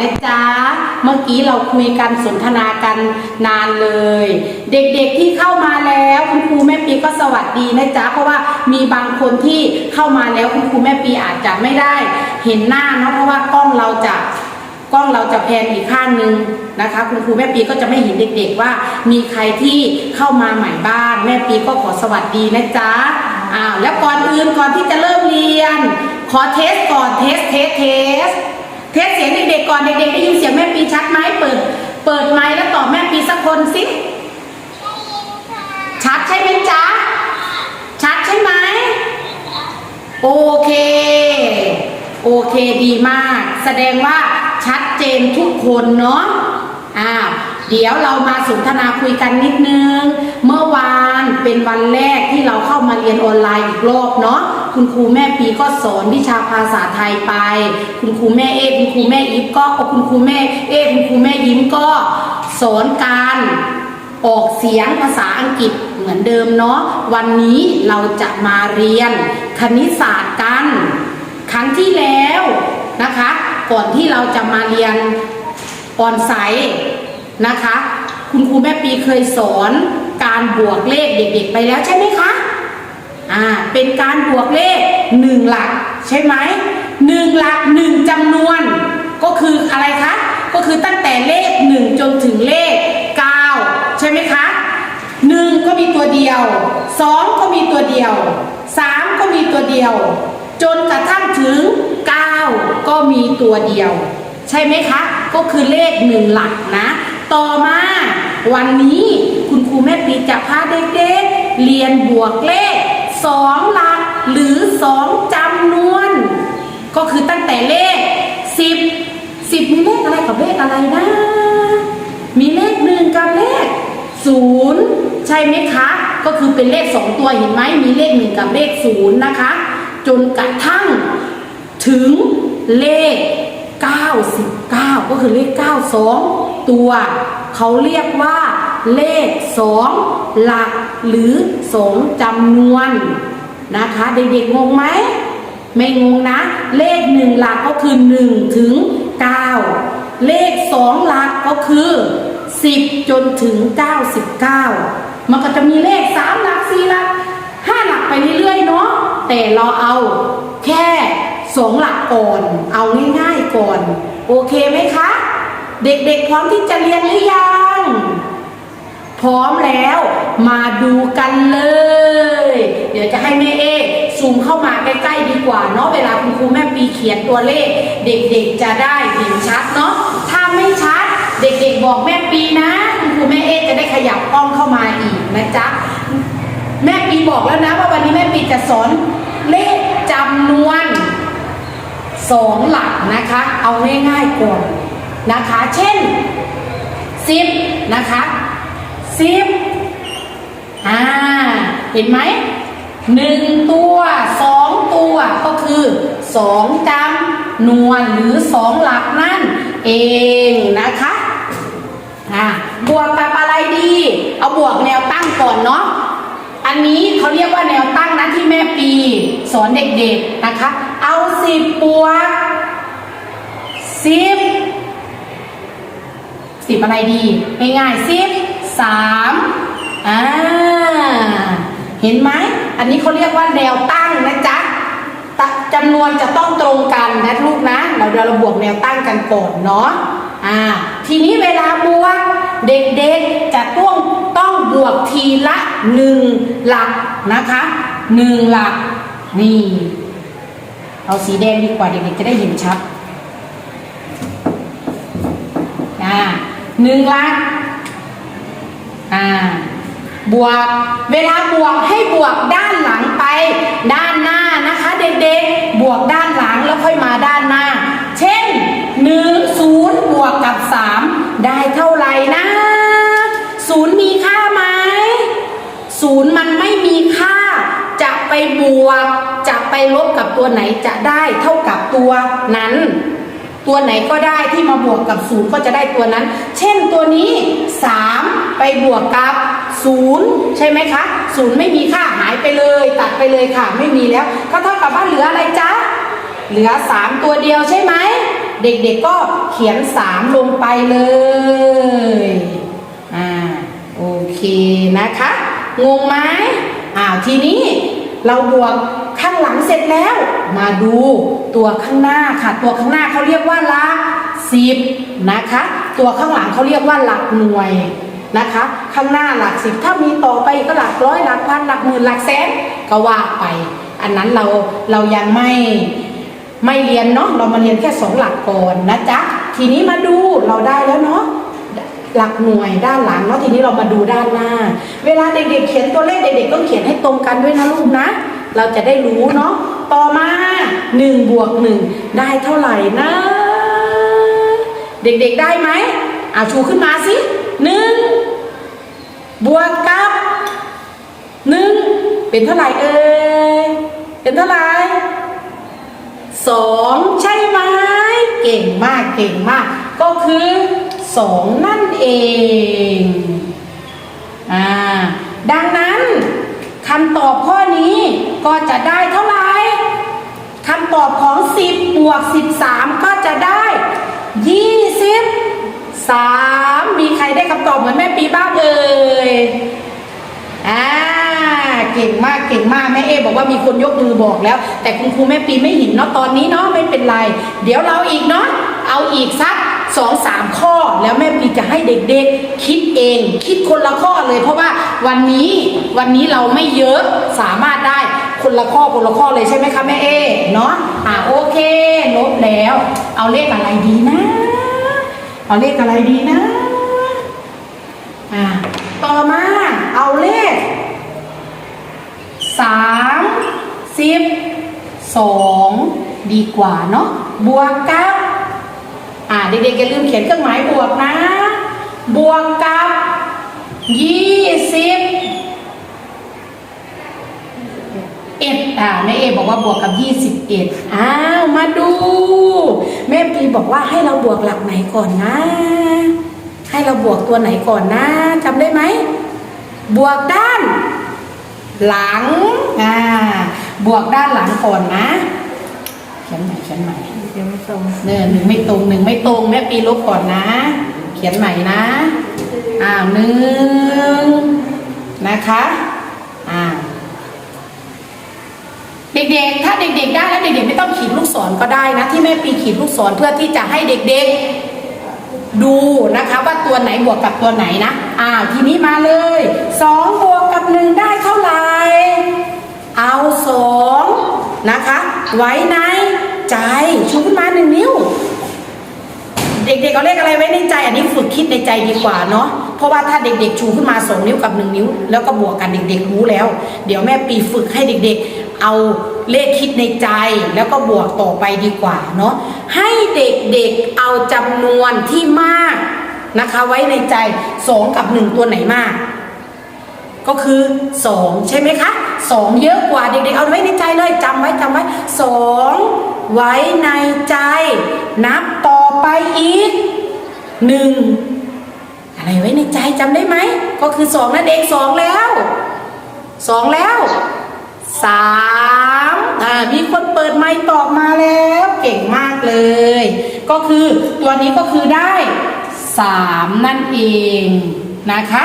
นะจ๊ะ เมื่อกี้เราคุยกันสนทนากันนานเลย เด็กๆที่เข้ามาแล้วคุณครูแม่ปีก็สวัสดีนะจ๊ะ เพราะว่ามีบางคนที่เข้ามาแล้วคุณครูแม่ปีอาจจะไม่ได้ เห็นหน้าเนาะเพราะว่ากล้องเราจะกล้องเราจะแพนอีกข้างหนึ่งนะคะ คุณครูแม่ปีก็จะไม่เห็นเด็ก ๆ ว่ามีใครที่เข้ามาใหม่บ้างแม่ปีก็ขอสวัสดีนะจ๊ะอ้าวแล้วก่อนอื่นก่อนที่จะเริ่มเรียน ขอเทสก่อนเทสเทสเทส เทสเสียงเด็กๆก่อนเด็กๆได้ยินเสียงแม่ปีชัดไหมเปิด เปิดไมค์แล้วตอบแม่ปีสักคนสิชัดใช่ไหมจ๊ะชัดใช่ไหมโอเค โอเคดีมาก แสดงว่าชัดเจนทุกคนเนาะอ้าวเดี๋ยวเรามาสนทนาคุยกันนิดนึง เมื่อวานเป็นวันแรกที่เราเข้ามาเรียนออนไลน์อีกรอบเนาะ คุณครูแม่ปีก็สอนวิชาภาษาไทยไป คุณครูแม่เอคุณครูแม่อิฟก็คุณครูแม่เอคุณครูแม่ยิ้มก็สอนการออกเสียงภาษาอังกฤษเหมือนเดิมเนาะวันนี้เราจะมาเรียนคณิตศาสตร์กัน ครั้งที่แล้วนะคะ ก่อนที่เราจะมาเรียนออนไซต์นะคะ คุณครูแม่ปีเคยสอนการบวกเลขเด็กๆไปแล้วใช่ไหมคะ อ่าเป็นการบวกเลขหนึ่งหลักใช่ไหมหนึ่งหลักหนึ่งจำนวน ก็คืออะไรคะ ก็คือตั้งแต่เลขหนึ่งจนถึงเลขเก้าใช่ไหมคะหนึ่งก็มีตัวเดียวสองก็มีตัวเดียวสามก็มีตัวเดียว จนกระทั่งถึง9ก็มีตัวเดียว ใช่ไหมคะ ก็คือเลขหนึ่งหลักนะ ต่อมาวันนี้คุณครูแม่ปีจะพาเด็กๆเรียนบวกเลข สองหลักหรือสองจำนวน ก็คือตั้งแต่เลข10 10มีเลขอะไรกับเลขอะไรนะ มีเลขหนึ่งกับเลขศูนย์ใช่ไหมคะ ก็คือเป็นเลขสองตัวเห็นไหมมีเลขหนึ่งกับเลขศูนย์นะคะ จนกระทั่งถึงเลข 99 ก็คือเลข 92 ตัว เขาเรียกว่า เลข 2 หลักหรือ2จำนวนนะคะ เด็กๆงงไหม ไม่งงนะ เลขหนึ่งหลักก็คือ 1 ถึง 9 เลข 2 หลักก็คือ 10 จนถึง 99 มันก็จะมีเลข 3 หลัก 4 หลัก 5 หลักไปเรื่อยๆเนาะแต่เราเอาแค่สองหลักก่อน เอาง่ายๆก่อน โอเคไหมคะ เด็กๆพร้อมที่จะเรียนหรือยัง พร้อมแล้วมาดูกันเลย เดี๋ยวจะให้แม่เอซูมเข้ามาใกล้ๆดีกว่าเนาะเวลาคุณครูแม่ปีเขียนตัวเลข เด็กๆจะได้เห็นชัดเนาะถ้าไม่ชัด เด็กๆบอกแม่ปีนะ คุณครูแม่เอจะได้ขยับกล้องเข้ามาอีกนะจ๊ะแม่ปีบอกแล้วนะว่าวันนี้แม่ปีจะสอนเลขจำนวนสองหลักนะคะ เอาง่ายๆก่อนนะคะ เช่นสิบนะคะ สิบอ่า เห็นไหมหนึ่งตัวสองตัวก็คือสองจำนวนหรือสองหลักนั่นเองนะคะอ่าบวกกับอะไรดี เอาบวกแนวตั้งก่อนเนาะอันนี้เขาเรียกว่าแนวตั้งนะที่แม่ปีสอนเด็กๆนะคะ เอาสิบบวกสิบสิบอะไรดีง่ายๆสิบ สามอ่าเห็นไหมอันนี้เขาเรียกว่าแนวตั้งนะจ๊ะตะจำนวนจะต้องตรงกันนะลูกนะ เราเดี๋ยวเราบวกแนวตั้งกันก่อนเนาะอ่าทีนี้เวลาบวกเด็กๆจะต้องต้องบวกทีละหนึ่งหลักนะคะหนึ่งหลักนี่เอาสีแดงดีกว่าเด็กๆจะได้เห็นชัดอ่าหนึ่งหลัก อ่าบวก เวลาบวกให้บวกด้านหลังไป ด้านหน้านะคะเด็กๆ บวกด้านหลังแล้วค่อยมาด้านหน้า เช่นหนึ่งศูนย์บวกกับสามได้เท่าไหร่นะศูนย์มีค่าไหมศูนย์มันไม่มีค่า จะไปบวก จะไปลบกับตัวไหนจะได้เท่ากับตัวนั้น ตัวไหนก็ได้ที่มาบวกกับศูนย์ก็จะได้ตัวนั้น เช่นตัวนี้3 ไปบวกกับ0ใช่ไหมคะศูนย์ไม่มีค่าหายไปเลย ตัดไปเลยค่ะ ไม่มีแล้ว ก็เท่ากับว่าเหลืออะไรจ๊ะเหลือ 3 ตัวเดียวใช่ไหม เด็กๆก็เขียนสามลงไปเลย อ่า โอเคนะคะ งงไหมอ้าวทีนี้เราบวกข้างหลังเสร็จแล้ว มาดูตัวข้างหน้าค่ะ ตัวข้างหน้าเขาเรียกว่าหลักสิบนะคะ ตัวข้างหลังเขาเรียกว่าหลักหน่วย นะคะ ข้างหน้าหลักสิบถ้ามีต่อไปก็หลักร้อยหลักพันหลักหมื่นหลักแสนก็ว่าไป อันนั้นเราเรายังไม่ไม่เรียนเนาะเรามาเรียนแค่สองหลักก่อนนะจ๊ะทีนี้มาดูเราได้แล้วเนาะหลักหน่วยด้านหลังเนาะทีนี้เรามาดูด้านหน้า เวลาเด็กๆเขียนตัวเลขเด็กๆต้องเขียนให้ตรงกันด้วยนะลูกนะ เราจะได้รู้เนาะต่อมาหนึ่งบวกหนึ่งได้เท่าไหร่นะ เด็กๆได้ไหมเอาชูขึ้นมาสิหนึ่ง บวกกับหนึ่งเป็นเท่าไหร่เอ่ยเป็นเท่าไหร่สองใช่ไหมเก่งมากเก่งมาก ก็คือสองนั่นเองอ่าดังนั้นคำตอบข้อนี้ก็จะได้เท่าไหร่คำตอบของ 10บวก13 ก็จะได้ 23มีใครได้คำตอบเหมือนแม่ปีบ้างเอ่ยอ่าเก่งมากเก่งมากแม่เอบอกว่ามีคนยกมือบอกแล้ว แต่คุณครูแม่ปีไม่เห็นเนาะตอนนี้เนาะไม่เป็นไร เดี๋ยวเราอีกเนาะเอาอีกสักสองสามข้อแล้วแม่ปีจะให้เด็กๆ คิดเอง คิดคนละข้อเลย เพราะว่าวันนี้วันนี้เราไม่เยอะสามารถได้คนละข้อคนละข้อเลยใช่ไหมคะแม่เอเนาะอ่าโอเคลบแล้ว เอาเลขอะไรดีนะ เอาเลขอะไรดีนะ อ่า ต่อมาเอาเลขสามสิบสองดีกว่าเนาะ บวกกับ อ่า เด็กๆอย่าลืมเขียนเครื่องหมายบวกนะ บวกกับยี่สิบเอ็ดอ่าแม่เอบอกว่าบวกกับยี่สิบเอ็ดอ้าว มาดู ม่ปีบอกว่าให้เราบวกหลักไหนก่อนนะ ให้เราบวกตัวไหนก่อนนะจำได้ไหม บวกด้าน หลังอ่าบวกด้านหลังก่อนนะเขียนใหม่เขียนใหม่ยังไม่ตรงเน่หนึ่งไม่ตรงหนึ่งไม่ตรงแม่ปีลบก่อนนะ เขียนใหม่นะอ่าหนึ่งนะคะอ่าเด็กๆ ถ้าเด็กๆได้แล้วเด็กๆ แม่ปีขีดลูกศรเพื่อที่จะให้เด็กๆ ดูนะคะว่าตัวไหนบวกกับตัวไหนนะอ่าทีนี้มาเลยสองบวกกับหนึ่งได้เท่าไหร่เอาสองนะคะไว้ในใจชูขึ้นมาหนึ่งนิ้ว เด็กๆเอาเลขอะไรไว้ในใจอันนี้ฝึกคิดในใจดีกว่าเนาะเพราะว่าถ้าเด็กๆ ชูขึ้นมาสองนิ้วกับหนึ่งนิ้ว แล้วก็บวกกันเด็กๆรู้แล้ว เดี๋ยวแม่ปีฝึกให้เด็กๆ เอา เลขคิดในใจแล้วก็บวกต่อไปดีกว่าเนาะให้เด็กๆเอาจำนวนที่มากนะคะ ไว้ในใจสองกับหนึ่งตัวไหนมาก ก็คือสองใช่ไหมคะสองเยอะกว่าเด็กๆ เอาไว้ในใจเลยจำไว้จำไว้สองไว้ในใจ นับต่อไปอีกหนึ่งอะไรไว้ในใจจำได้ไหม ก็คือสองนั่นเองสองแล้วสองแล้วสาม อ่ามีคนเปิดไมค์ตอบมาแล้ว เก่งมากเลย ก็คือตัวนี้ก็คือได้สามนั่นเองนะคะ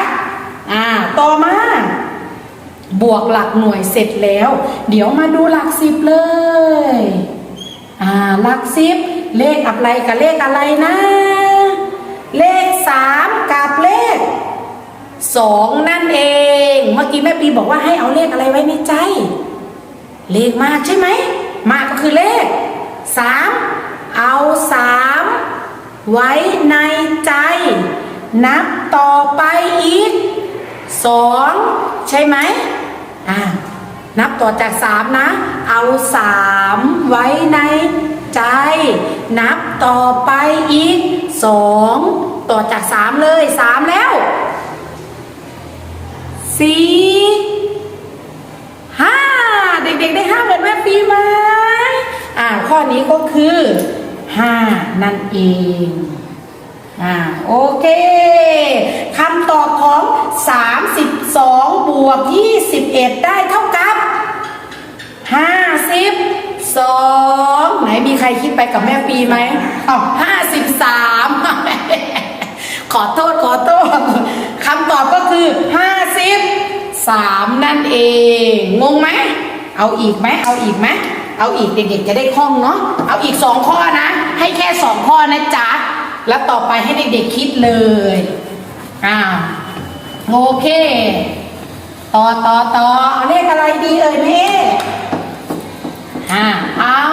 อ่าต่อมาบวกหลักหน่วยเสร็จแล้ว เดี๋ยวมาดูหลักสิบเลยอ่าหลักสิบเลขอะไรกับเลขอะไรนะ เลขสามกับเลขสองนั่นเอง เมื่อกี้แม่ปีบอกว่าให้เอาเลขอะไรไว้ในใจ เลขมากใช่ไหม มากก็คือเลขสามเอาสามไว้ในใจ นับต่อไปอีกสองใช่ไหมอ่านับต่อจากสามนะ เอาสามไว้ในใจ นับต่อไปอีกสองต่อจากสามเลยสามแล้วสี่ ด็กๆได้ห้าเหมือนแม่ปีไหมอ่าข้อนี้ก็คือห้านั่นเองอ่าโอเคคำตอบของ 32 บวก 21 ได้เท่ากับ 52สองไหนมีใครคิดไปกับแม่ปีไหมอ้าวห้าสิบสามขอโทษขอโทษคำตอบก็คือห้าสิบสามนั่นเอง งงไหม เอาอีกไหมเอาอีกไหมเอาอีกเด็กๆจะได้คล่องเนาะเอาอีกสองข้อนะ ให้แค่สองข้อนะจ๊ะแล้วต่อไปให้เด็กๆคิดเลยอ้าวโอเค ต่อต่อต่อเอาเลขอะไรดีเอ่ยแม่อ่าเอา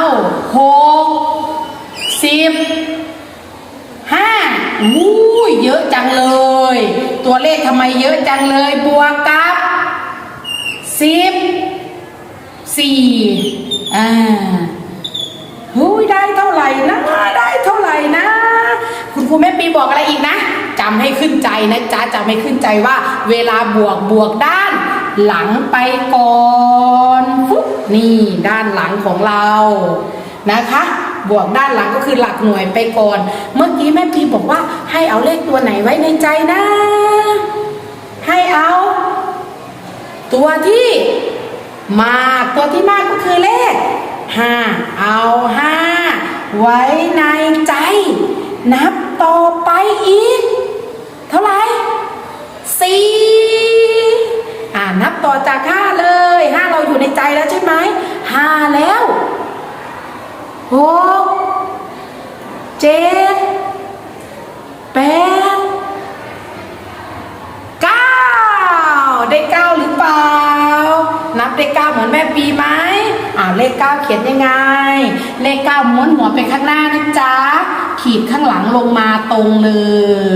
หกสิบห้าอู้ยเยอะจังเลย ตัวเลขทำไมเยอะจังเลยบวกกับสิบ สี่อ่าหูยได้เท่าไหร่นะได้เท่าไหร่นะ คุณครูแม่ปีบอกอะไรอีกนะจำให้ขึ้นใจนะจ๊ะจำให้ขึ้นใจว่า เวลาบวกบวกด้าน หลังไปก่อนปุ๊บนี่ด้านหลังของเรานะคะบวกด้านหลังก็คือหลักหน่วยไปก่อน เมื่อกี้แม่ปีบอกว่าให้เอาเลขตัวไหนไว้ในใจนะ ให้เอา ตัวที่ มากตัวที่มากก็คือเลขห้าเอาห้าไว้ในใจ นับต่อไปอีก เท่าไหร่สี่อ่านับต่อจากห้าเลยห้าเราอยู่ในใจแล้วใช่ไหมห้าแล้วหกเจ็ดแปด เก้าได้เก้าหรือเปล่า นับได้เก้าเหมือนแม่ปีไหมอ่า เขียนยังไง เลขเก้าม้วนหัวไปข้างหน้านะจ๊ะ ขีดข้างหลังลงมาตรงเล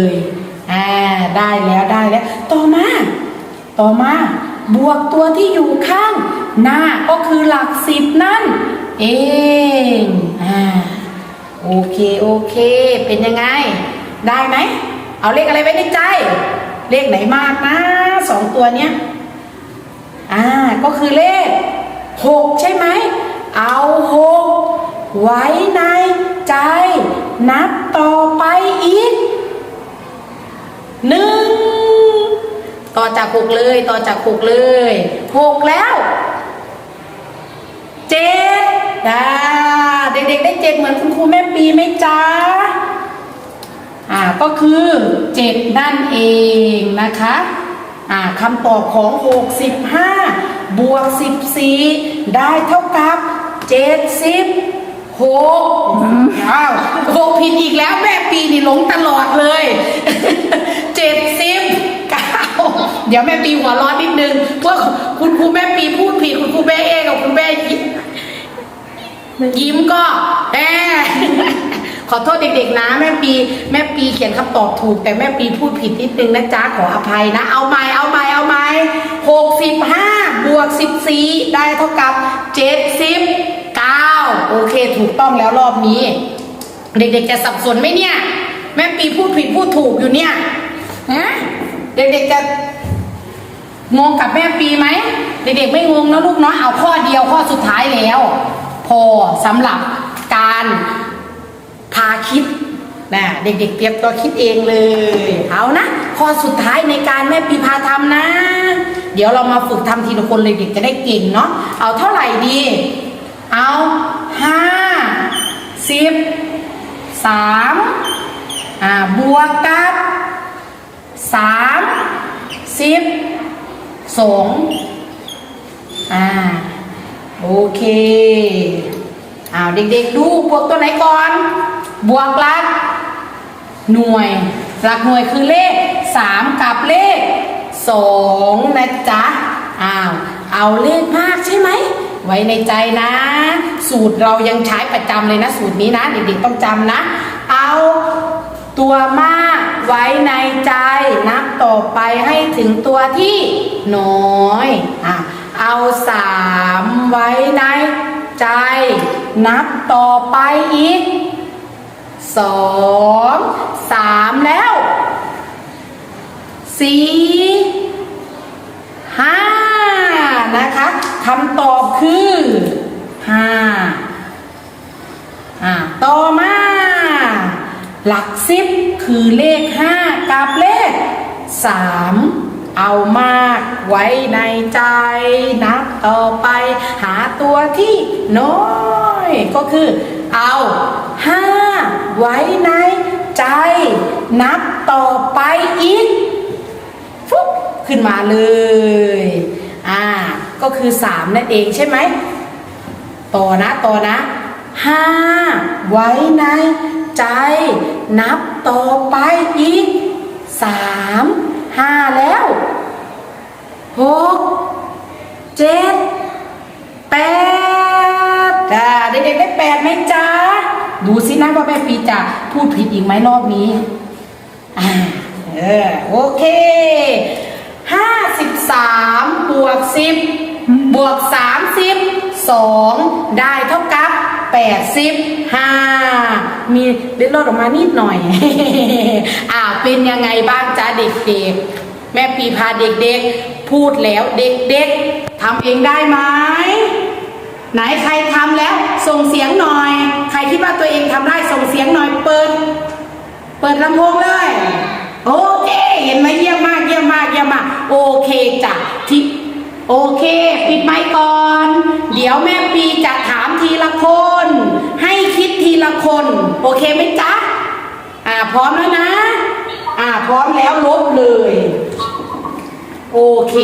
ย อ่า ได้แล้วได้แล้ว ต่อมา ต่อมา บวกตัวที่อยู่ข้าง หน้าก็คือหลักสิบนั่น เอง อ่า โอเคโอเค เป็นยังไง ได้ไหม เอาเลขอะไรไว้ในใจ เลขไหนมากนะสองตัวเนี้ยอ่า ก็คือเลขหกใช่ไหม เอาหกไว้ในใจ นับต่อไปอีกหนึ่งต่อจากหกเลยต่อจากหกเลยหกแล้วเจ็ดดาเด็กๆได้เจ็ดเหมือนคุณครูแม่ปีไหมจ๊ะอ่าก็คือเจ็ดนั่นเองนะคะอ่าคำตอบของ 65 บวก 14 ได้เท่ากับ 76อ้าวหกผิดอีกแล้วแม่ปีนี่หลงตลอดเลย70เก้าเดี๋ยวแม่ปีหัวร้อนนิดนึงเพราะคุณครูแม่ปีพูดผิดคุณครูแม่เอกับคุณแม่ยิ้มยิ้มก็แอบขอโทษเด็ก ๆ นะ แม่ปี แม่ปีเขียนคำตอบถูก แต่แม่ปีพูดผิดนิดนึงนะจ๊ะขออภัยนะ เอาใหม่เอาใหม่เอาใหม่หกสิบห้าบวกสิบสี่ได้เท่ากับเจ็ดสิบเก้า โอเค ถูกต้องแล้วรอบนี้ เด็กๆจะสับสนไหมเนี่ย แม่ปีพูดผิดพูดถูกอยู่เนี่ยฮะเด็กๆจะงงกับแม่ปีไหมเด็กๆไม่งงนะลูกเนาะเอาข้อเดียวข้อสุดท้ายแล้ว พอสำหรับการพาคิดนะเด็กๆเตรียมตัวคิดเองเลย เอานะข้อสุดท้ายในการแม่ปีพาทำนะ เดี๋ยวเรามาฝึกทำทีละคนเลยเด็กจะได้เก่งเนาะเอาเท่าไหร่ดี เอาห้าสิบสามอ่าบวกกับสามสิบสองอ่าโอเคอ้าวเด็กๆดูบวกตัวไหนก่อน บวกหลักหน่วย หลักหน่วยคือเลขสามกับเลขสองนะจ๊ะอ้าวเอาเลขมากใช่ไหม ไว้ในใจนะ สูตรเรายังใช้ประจำเลยนะ สูตรนี้นะเด็กๆต้องจำนะ เอาตัวมากไว้ในใจนับต่อไปให้ถึงตัวที่น้อยอะเอาสามไว้ในใจ นับต่อไปอีกสองสามแล้วสี่ห้านะคะ คำตอบคือห้าอ่าต่อมา หลักสิบคือเลขห้ากับเลขสามเอามากไว้ในใจนับต่อไปหาตัวที่น้อยยก็คือเอาห้าไว้ในใจ นับต่อไปอีก ฟุ๊บขึ้นมาเลย อ่า ก็คือสามนั่นเองใช่ไหม ต่อนะต่อนะห้าไว้ในใจ นับต่อไปอีกสามห้าแล้วหกเจ็ดแปดจ้าเด็กๆได้แปดไหมจ๊ะดูสินะว่าแม่ปีจะพูดผิดอีกไหมรอบนี้อ่าเออโอเคห้าสิบสามบวกสิบ บวกสามสิบสองได้เท่ากับแปดสิบห้ามีเล็ดลดออกมานิดหน่อย อ่าเป็นยังไงบ้างจ้าเด็กๆ แม่ปีพาเด็กๆ พูดแล้วเด็กๆทำเองได้ไหมไหนใครทำแล้วส่งเสียงหน่อย ใครคิดว่าตัวเองทำได้ส่งเสียงหน่อยเปิด เปิดลำโพงเลย โอเค เห็นไหมเยี่ยมมากเยี่ยมมากเยี่ยมมาก โอเคจ้ะที่ โอเค ปิดไมค์ก่อน เดี๋ยวแม่ปีจะถามทีละคน ให้คิดทีละคน โอเคไหมจ๊ะ อ่าพร้อมแล้วนะ อ่าพร้อมแล้วลบเลย โอเค